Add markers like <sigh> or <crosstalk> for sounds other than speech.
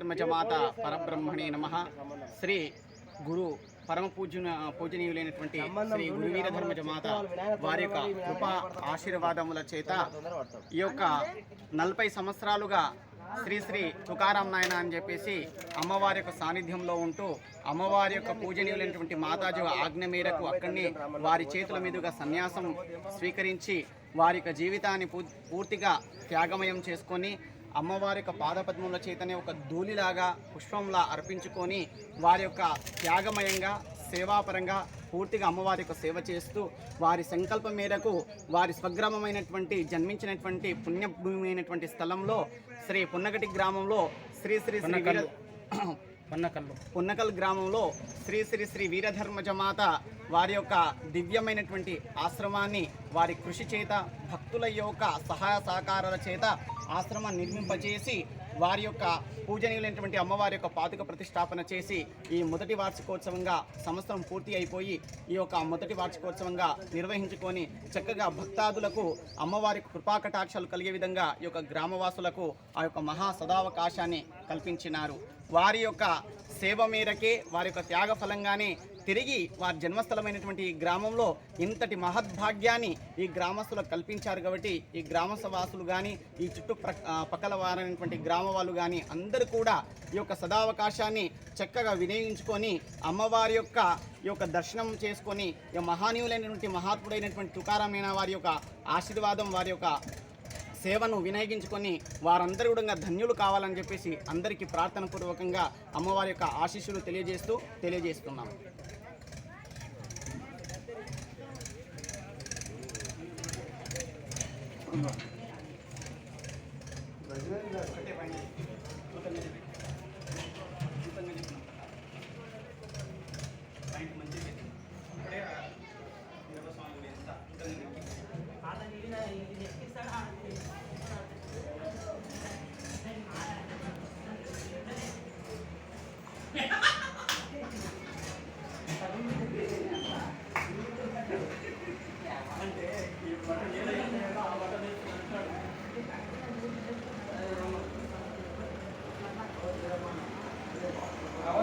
వీరధర్మజమాత పరబ్రహ్మణే నమ. శ్రీ గురు పరమ పూజన పూజనీయులైనటువంటి శ్రీ గురు వీరధర్మజమాత వారి యొక్క కృపా ఆశీర్వాదముల చేత ఈ యొక్క నలభై సంవత్సరాలుగా శ్రీ శ్రీ తుకారాం నాయన అని చెప్పేసి అమ్మవారి యొక్క సాన్నిధ్యంలో ఉంటూ అమ్మవారి యొక్క పూజనీయులైనటువంటి మాతాజీ ఆజ్ఞ మేరకు అక్కడిని వారి చేతుల మీదుగా సన్యాసం స్వీకరించి వారి యొక్క జీవితాన్ని పూర్తిగా త్యాగమయం చేసుకొని అమ్మవారి యొక్క పాదపద్మముల చేతనే ఒక ధూళిలాగా పుష్పంలా అర్పించుకొని వారి యొక్క త్యాగమయంగా సేవాపరంగా పూర్తిగా అమ్మవారి యొక్క సేవ చేస్తూ వారి సంకల్పం మేరకు వారి స్వగ్రామమైనటువంటి జన్మించినటువంటి పుణ్యభూమి అయినటువంటి స్థలంలో శ్రీ పున్నగటి గ్రామంలో శ్రీ శ్రీ శ్రీ వీర పన్నకల్లు. <clears throat> పున్నకల్ గ్రామంలో శ్రీ శ్రీ శ్రీ వీరధర్మజమాత వారి యొక్క దివ్యమైనటువంటి ఆశ్రమాన్ని వారి కృషి చేత భక్తుల యొక్క సహాయ సహకారాల చేత ఆశ్రమాన్ని నిర్మింపజేసి వారి యొక్క పూజనీయులైనటువంటి అమ్మవారి యొక్క పాతుక ప్రతిష్టాపన చేసి ఈ మొదటి వార్షికోత్సవంగా సంవత్సరం పూర్తి అయిపోయి ఈ యొక్క మొదటి వార్షికోత్సవంగా నిర్వహించుకొని చక్కగా భక్తాదులకు అమ్మవారి కృపాకటాక్షాలు కలిగే విధంగా ఈ యొక్క గ్రామవాసులకు ఆ యొక్క మహా సదావకాశాన్ని కల్పించినారు. వారి యొక్క సేవ మేరకే వారి యొక్క త్యాగ ఫలంగానే తిరిగి వారి జన్మస్థలమైనటువంటి ఈ గ్రామంలో ఇంతటి మహద్భాగ్యాన్ని ఈ గ్రామస్తులకు కల్పించారు కాబట్టి ఈ గ్రామవాసులు కానీ ఈ చుట్టూ పక్కల వారైనటువంటి గ్రామ వాళ్ళు కానీ అందరూ కూడా ఈ యొక్క సదావకాశాన్ని చక్కగా వినియోగించుకొని అమ్మవారి యొక్క ఈ యొక్క దర్శనం చేసుకొని ఈ మహానీయులైనటువంటి మహాత్ముడైనటువంటి తుకారామైన వారి యొక్క ఆశీర్వాదం వారి యొక్క సేవను వినియోగించుకొని వారందరూ కూడా ధన్యులు కావాలని చెప్పేసి అందరికీ ప్రార్థన పూర్వకంగా అమ్మవారి యొక్క ఆశీస్సులు తెలియజేస్తూ తెలియజేస్తున్నాం. అంటే